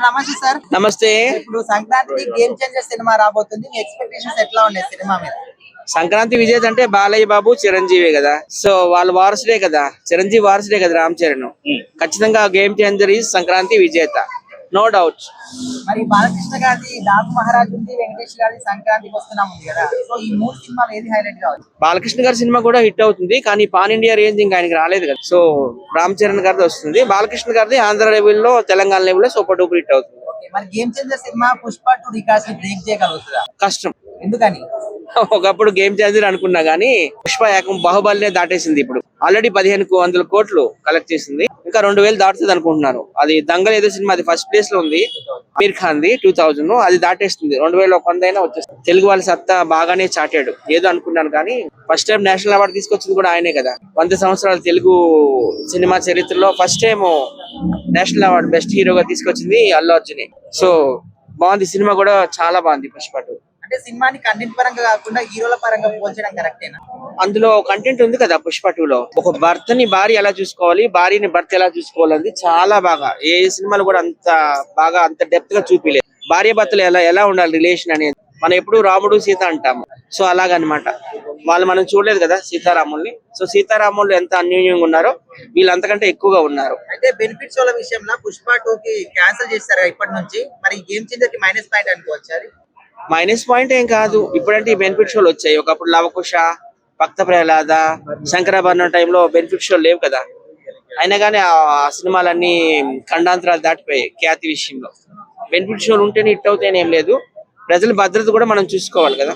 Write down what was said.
నమస్తే సార్. నమస్తే. ఇప్పుడు సంక్రాంతికి గేమ్ చేంజర్ సినిమా రాబోతుంది. మీ ఎక్స్పెక్టేషన్స్ ఎట్లా ఉన్నాయి సినిమా మీద? సంక్రాంతి విజేత అంటే బాలయ్య బాబు చిరంజీవి కదా. సో వాళ్ళ వారసుడే కదా. చిరంజీవి వారసుడే కదా రామ్ చరణ్. ఖచ్చితంగా గేమ్ చేంజర్ ఈజ్ సంక్రాంతి విజేత. నో డౌట్ మరి బాలకృష్ణ గారి డాకు మహారాజ్ ఉంది వెంకటేష్ గారి సంక్రాంతికి వస్తున్నాం ఉంది కదా. సో ఈ మూడు సినిమాలు ఏది హైలైట్ కావచ్చు బాలకృష్ణ గారి సినిమా కూడా హిట్ అవుతుంది కానీ పాన్ ఇండియా రేంజ్ ఇంకా ఆయనకి రాలేదు కదా. సో రామ్ చరణ్ గారిది వస్తుంది. బాలకృష్ణ గారిది ఆంధ్ర లెవెల్లో తెలంగాణ లెవెల్లో సూపర్ డూపర్ హిట్ అవుతుంది. మరి game changer cinema Pushpa two records break చేయగలుగుతుందా? కష్టం. ఎందుకని? ఒకప్పుడు గేమ్ చేంజర్ అనుకున్నా గానీ పుష్ప ఏకం బాహుబలినే దాటేసింది ఇప్పుడు. ఆల్రెడీ పదిహేను వందల కోట్లు కలెక్ట్ చేసింది. ఇంకా రెండు వేలు దాటుతుంది అనుకుంటున్నారు. అది దంగల్ ఏదో సినిమా అది ఫస్ట్ ప్లేస్లో ఉంది. అమీర్ ఖాన్ ది టూ థౌజండ్ అది దాటేస్తుంది. రెండు వేల ఒక వంద అయినా వచ్చేస్తుంది. తెలుగు వాళ్ళ సత్తా బాగానే చాటాడు. ఏదో అనుకున్నాను కానీ ఫస్ట్ టైం నేషనల్ అవార్డు తీసుకొచ్చింది కూడా ఆయనే కదా. వంద సంవత్సరాల తెలుగు సినిమా చరిత్రలో first time national award best హీరోగా తీసుకొచ్చింది అల్లు అర్జునే. సో బాగుంది. సినిమా కూడా చాలా బాగుంది పుష్ప టూ. అంటే సినిమాని కంటెంట్ పరంగా కాకుండా హీరోల పరంగా పోల్చడం కరెక్టేనా అందులో కంటెంట్ ఉంది కదా పుష్ప టూ లో. ఒక భర్తని భార్య ఎలా చూసుకోవాలి భార్యని భర్త ఎలా చూసుకోవాలి చాలా బాగా. ఏ సినిమాలు కూడా అంత బాగా అంత డెప్త్గా చూపిలేదు. భార్య భర్తలు ఎలా ఎలా ఉండాలి రిలేషన్ అనేది. మనం ఎప్పుడు రాముడు సీత అంటాము. సో అలాగనమాట. వాళ్ళు మనం చూడలేదు కదా సీతారాముల్ని. సో సీతారాములు ఎంత అన్యోన్యంగా ఉన్నారో వీళ్ళు అంతకంటే ఎక్కువగా ఉన్నారు. అయితే బెనిఫిట్స్ వాళ్ళ విషయంలో పుష్ప టూ కి క్యాన్సిల్ చేస్తారు ఇప్పటి నుంచి. మరి గేమ్ చేంజర్కి మైనస్ పాయింట్ అనుకోవచ్చు మైనస్ పాయింట్ ఏం కాదు. ఇప్పుడంటే ఈ బెనిఫిట్ షోలు వచ్చాయి. ఒకప్పుడు లవకుశ భక్త ప్రహ్లాద శంకరాభరణం టైంలో బెనిఫిట్ షోలు లేవు కదా. అయినా కానీ ఆ సినిమాలన్నీ ఖండాంతరాలు దాటిపోయాయి ఖ్యాతి విషయంలో. బెనిఫిట్ షోలు ఉంటేనే హిట్ అవుతాయని ఏం లేదు. ప్రజల భద్రత కూడా మనం చూసుకోవాలి కదా.